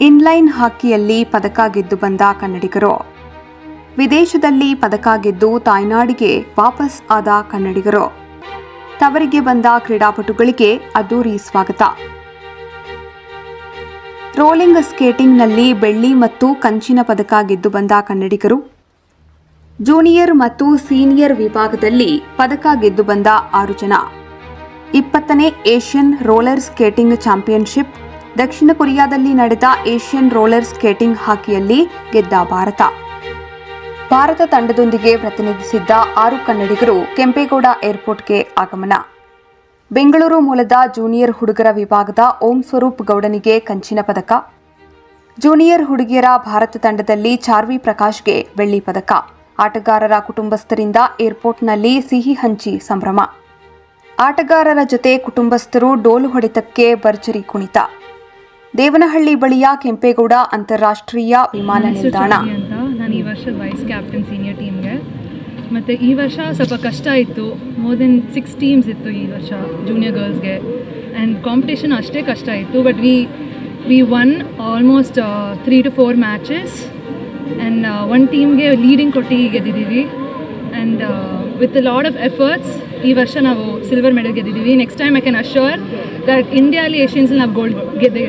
Inline ಹಾಕಿಯಲ್ಲಿ ಪದಕ ಗೆದ್ದು ಬಂದ ಕನ್ನಡಿಗರು. ವಿದೇಶದಲ್ಲಿ ಪದಕ ಗೆದ್ದು ತಾಯ್ನಾಡಿಗೆ ವಾಪಸ್ ಆದ ಕನ್ನಡಿಗರು. ತವರಿಗೆ ಬಂದ ಕ್ರೀಡಾಪಟುಗಳಿಗೆ ಅದ್ದೂರಿ ಸ್ವಾಗತ. ರೋಲಿಂಗ್ ಸ್ಕೇಟಿಂಗ್ನಲ್ಲಿ ಬೆಳ್ಳಿ ಮತ್ತು ಕಂಚಿನ ಪದಕ ಗೆದ್ದು ಬಂದ ಕನ್ನಡಿಗರು. ಜೂನಿಯರ್ ಮತ್ತು ಸೀನಿಯರ್ ವಿಭಾಗದಲ್ಲಿ ಪದಕ ಗೆದ್ದು ಬಂದ ಆರು ಜನ. ಇಪ್ಪತ್ತನೇ ಏಷ್ಯನ್ ರೋಲರ್ ಸ್ಕೇಟಿಂಗ್ ಚಾಂಪಿಯನ್ಶಿಪ್, ದಕ್ಷಿಣ ಕೊರಿಯಾದಲ್ಲಿ ನಡೆದ ಏಷ್ಯನ್ ರೋಲರ್ ಸ್ಕೇಟಿಂಗ್ ಹಾಕಿಯಲ್ಲಿ ಗೆದ್ದ ಭಾರತ. ಭಾರತ ತಂಡದೊಂದಿಗೆ ಪ್ರತಿನಿಧಿಸಿದ್ದ ಆರು ಕನ್ನಡಿಗರು ಕೆಂಪೇಗೌಡ ಏರ್ಪೋರ್ಟ್ಗೆ ಆಗಮನ. ಬೆಂಗಳೂರು ಮೂಲದ ಜೂನಿಯರ್ ಹುಡುಗರ ವಿಭಾಗದ ಓಂ ಸ್ವರೂಪ್ ಗೌಡನಿಗೆ ಕಂಚಿನ ಪದಕ. ಜೂನಿಯರ್ ಹುಡುಗಿಯರ ಭಾರತ ತಂಡದಲ್ಲಿ ಚಾರ್ವಿ ಪ್ರಕಾಶ್ಗೆ ಬೆಳ್ಳಿ ಪದಕ. ಆಟಗಾರರ ಕುಟುಂಬಸ್ಥರಿಂದ ಏರ್ಪೋರ್ಟ್ನಲ್ಲಿ ಸಿಹಿ ಹಂಚಿ ಸಂಭ್ರಮ. ಆಟಗಾರರ ಜೊತೆ ಕುಟುಂಬಸ್ಥರು ಡೋಲು ಹೊಡೆತಕ್ಕೆ ಭರ್ಜರಿ ಕುಣಿತ. ದೇವನಹಳ್ಳಿ ಬಳಿಯ ಕೆಂಪೇಗೌಡ ಅಂತಾರಾಷ್ಟ್ರೀಯ ವಿಮಾನ ನಿಲ್ದಾಣ. ಈ ವರ್ಷದ ವೈಸ್ ಕ್ಯಾಪ್ಟನ್ ಸೀನಿಯರ್ ಟೀಮ್ಗೆ ಮತ್ತು ಈ ವರ್ಷ ಸ್ವಲ್ಪ ಕಷ್ಟ ಇತ್ತು. ಮೋರ್ ದೆನ್ ಸಿಕ್ಸ್ ಟೀಮ್ಸ್ ಇತ್ತು ಈ ವರ್ಷ ಜೂನಿಯರ್ ಗರ್ಲ್ಸ್ಗೆ ಆ್ಯಂಡ್ ಕಾಂಪಿಟೇಷನ್ ಅಷ್ಟೇ ಕಷ್ಟ ಇತ್ತು but we we won almost three to four matches and one ಟೀಮ್ಗೆ ಲೀಡಿಂಗ್ ಕೊಟ್ಟು ಗೆದ್ದಿದ್ದೀವಿ. And with lot of efforts ಈ ವರ್ಷ ನಾವು silver medal ಗೆದ್ದಿದ್ದೀವಿ. Next time I can assure that ಇಂಡಿಯಾಲಿ Asians ನಾವು ಗೋಲ್ಡ್ ಗೆದ್ದೇ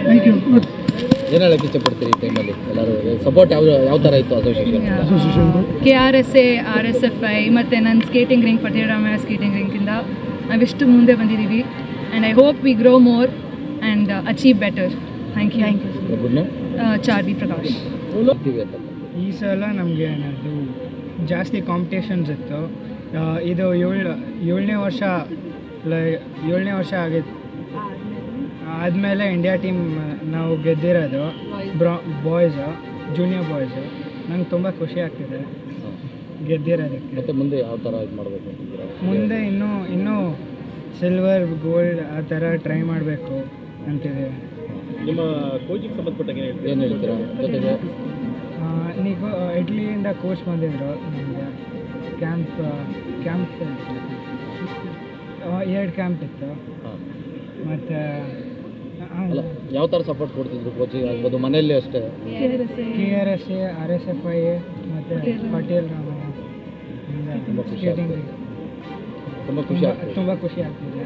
ಏನು ಹೇಳಕ್ಕೆ ಇಷ್ಟಪಡ್ತೀರಿ ಈ ಟೈಮಲ್ಲಿ ಎಲ್ಲರೂ ಸಪೋರ್ಟ್ ಯಾವ ಯಾವ ಥರ ಇತ್ತು association K R S A R S F I ಮತ್ತು ನನ್ನ ಸ್ಕೇಟಿಂಗ್ ರಿಂಗ್ ಪಟೇಲರಾಮಯ್ಯ ಸ್ಕೇಟಿಂಗ್ ರಿಂಗಿಂದ ನಾವೆಷ್ಟು ಮುಂದೆ ಬಂದಿದ್ದೀವಿ and I hope we grow more and achieve better thank you thank you Charvi Prakash ಈ ಸಲ ನಮಗೆ ಏನಾದ್ರು ಜಾಸ್ತಿ ಕಾಂಪಿಟೇಷನ್ಸ್ ಇತ್ತು. ಇದು ಏಳು ಏಳನೇ ವರ್ಷ ಲೈ ಏಳನೇ ವರ್ಷ ಆಗಿತ್ತು ಆದಮೇಲೆ ಇಂಡಿಯಾ ಟೀಮ್ ನಾವು ಗೆದ್ದಿರೋದು ಬ್ರಾ ಬಾಯ್ಸು ಜೂನಿಯರ್ ಬಾಯ್ಸು ನಂಗೆ ತುಂಬ ಖುಷಿ ಆಗ್ತಿದೆ ಗೆದ್ದಿರೋದಕ್ಕೆ. ಮತ್ತೆ ಮುಂದೆ ಯಾವ ಥರ ಇದು ಮಾಡಬೇಕು ಮುಂದೆ ಇನ್ನೂ ಇನ್ನೂ ಸಿಲ್ವರ್ ಗೋಲ್ಡ್ ಆ ಥರ ಟ್ರೈ ಮಾಡಬೇಕು ಅಂತಿದೆ ನಿಮ್ಮ ಕೋಚಿಂಗ್ ಸಂಬಂಧಪಟ್ಟಾಗ ಏನು ಹೇಳ್ತೀರಾ? ಏನು ಹೇಳ್ತೀರಾ? ಜೊತೆಗೆ? ನೀವು ಇಟ್ಲಿಯಿಂದ ಕೋಚ್ ಬಂದಿದ್ರು ನಿಮಗೆ. ಕ್ಯಾಂಪ್ ಕ್ಯಾಂಪ್ ಎರಡು ಕ್ಯಾಂಪ್ ಇತ್ತು. ಹಾಂ. ಮತ್ತು ಅಲ್ಲ ಯಾವ ಥರ ಸಪೋರ್ಟ್ ಕೊಡ್ತಿದ್ರು ಕೋಚಿಂಗ್ ಆಗ್ಬೋದು ಮನೆಯಲ್ಲಿ ಅಷ್ಟೇ? K R S A R S F I ಮತ್ತು ಪಟೇಲ್ ರಾಮಯ್ಯ. ತುಂಬ ಖುಷಿ ಆಗ್ತದೆ. ತುಂಬ ಖುಷಿ ಆಗ್ತದೆ. ತುಂಬ ಖುಷಿ ಆಗ್ತಿದೆ.